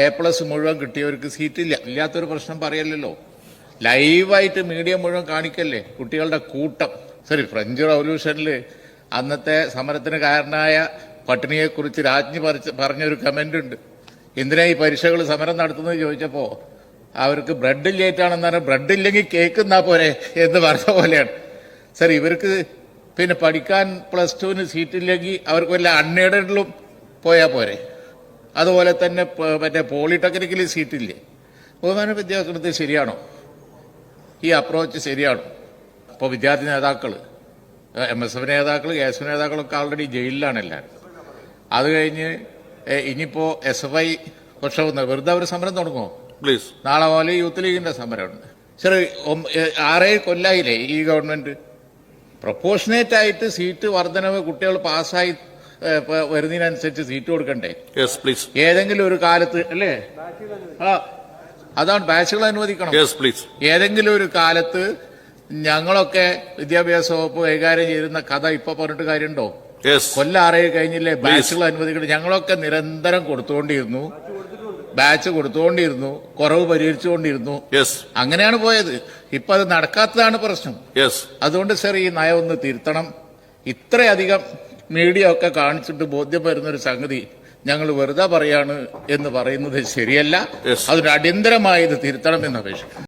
A plus മുഴുവൻ കിട്ടിയവർക്ക് സീറ്റില്ല ഇല്ലാത്തൊരു പ്രശ്നം പറയല്ലോ ലൈവായിട്ട് മീഡിയ മുഴുവൻ കാണിക്കല്ലേ കുട്ടികളുടെ കൂട്ടം. സോറി ഫ്രഞ്ച് റവല്യൂഷനിൽ അന്നത്തെ സമരത്തിന് കാരണമായ പട്ടിണിയെക്കുറിച്ച് രാജ്ഞി പറഞ്ഞൊരു കമന്റ് ഉണ്ട്. എന്തിനാ ഈ പരീക്ഷകൾ സമരം നടത്തുന്നത് ചോദിച്ചപ്പോൾ അവർക്ക് ബ്രെഡ് ലേറ്റാണെന്ന് പറഞ്ഞാൽ ബ്രെഡ് ഇല്ലെങ്കിൽ കേക്ക് എന്നാ പോരെ എന്ന് പറഞ്ഞ പോലെയാണ്. സർ ഇവർക്ക് പിന്നെ പഠിക്കാൻ പ്ലസ് ടുവിന് സീറ്റില്ലെങ്കിൽ അവർക്ക് വല്ല അൺഎയ്ഡഡിലും പോയാൽ പോരെ? അതുപോലെ തന്നെ മറ്റേ പോളിടെക്നിക്കലി സീറ്റില്ലേ? ബഹുമാന വിദ്യാഭ്യാസത്തിൽ ശരിയാണോ? ഈ അപ്രോച്ച് ശരിയാണോ? അപ്പോൾ വിദ്യാർത്ഥി നേതാക്കൾ എം എസ് എഫ് നേതാക്കൾ കെ എസ് എഫ് നേതാക്കളൊക്കെ ആൾറെഡി ജയിലിലാണ് എല്ലാവരും. അത് കഴിഞ്ഞ് ഇനിയിപ്പോൾ ഇനിയിപ്പോ എസ് എഫ് ഐ പക്ഷെ വെറുതെ അവർ സമരം തുടങ്ങുമോ പ്ലീസ് നാളെ പോലെ യൂത്ത് ലീഗിന്റെ സമരമുണ്ട്. ഏ, ആറേഴ് കൊല്ലായില്ലേ ഈ ഗവൺമെന്റ്? പ്രൊപ്പോഷനേറ്റ് ആയിട്ട് സീറ്റ് വർധനവ് കുട്ടികൾ പാസ്സായി വരുന്നതിനനുസരിച്ച് സീറ്റ് കൊടുക്കണ്ടേ? യെസ് പ്ലീസ് ഏതെങ്കിലും ഒരു കാലത്ത് അല്ലേ? അതാണ് ബാച്ചുകൾ അനുവദിക്കണം. യെസ് പ്ലീസ് ഏതെങ്കിലും ഒരു കാലത്ത് ഞങ്ങളൊക്കെ വിദ്യാഭ്യാസ വകുപ്പ് കൈകാര്യം ചെയ്യുന്ന കഥ ഇപ്പൊ പറഞ്ഞിട്ട് കാര്യമുണ്ടോ? കൊല്ലം ആറേഴ് കഴിഞ്ഞില്ലേ? ബാച്ചുകൾ അനുവദിക്കണം. ഞങ്ങളൊക്കെ നിരന്തരം കൊടുത്തുകൊണ്ടിരുന്നു. ബാച്ച് കൊടുത്തുകൊണ്ടിരുന്നു. കുറവ് പരിഹരിച്ചുകൊണ്ടിരുന്നു. യെസ് അങ്ങനെയാണ് പോയത്. ഇപ്പൊ അത് നടക്കാത്തതാണ് പ്രശ്നം. അതുകൊണ്ട് സർ ഈ നയം ഒന്ന് തിരുത്തണം. ഇത്രയധികം മീഡിയ ഒക്കെ കാണിച്ചിട്ട് ബോധ്യം വരുന്ന ഒരു സംഗതി ഞങ്ങൾ വെറുതെ പറയാണ് എന്ന് പറയുന്നത് ശരിയല്ല. അതൊരു അതിന് അടിയന്തരമായി ഇത് തിരുത്തണം എന്ന് അപേക്ഷിക്കുന്നു.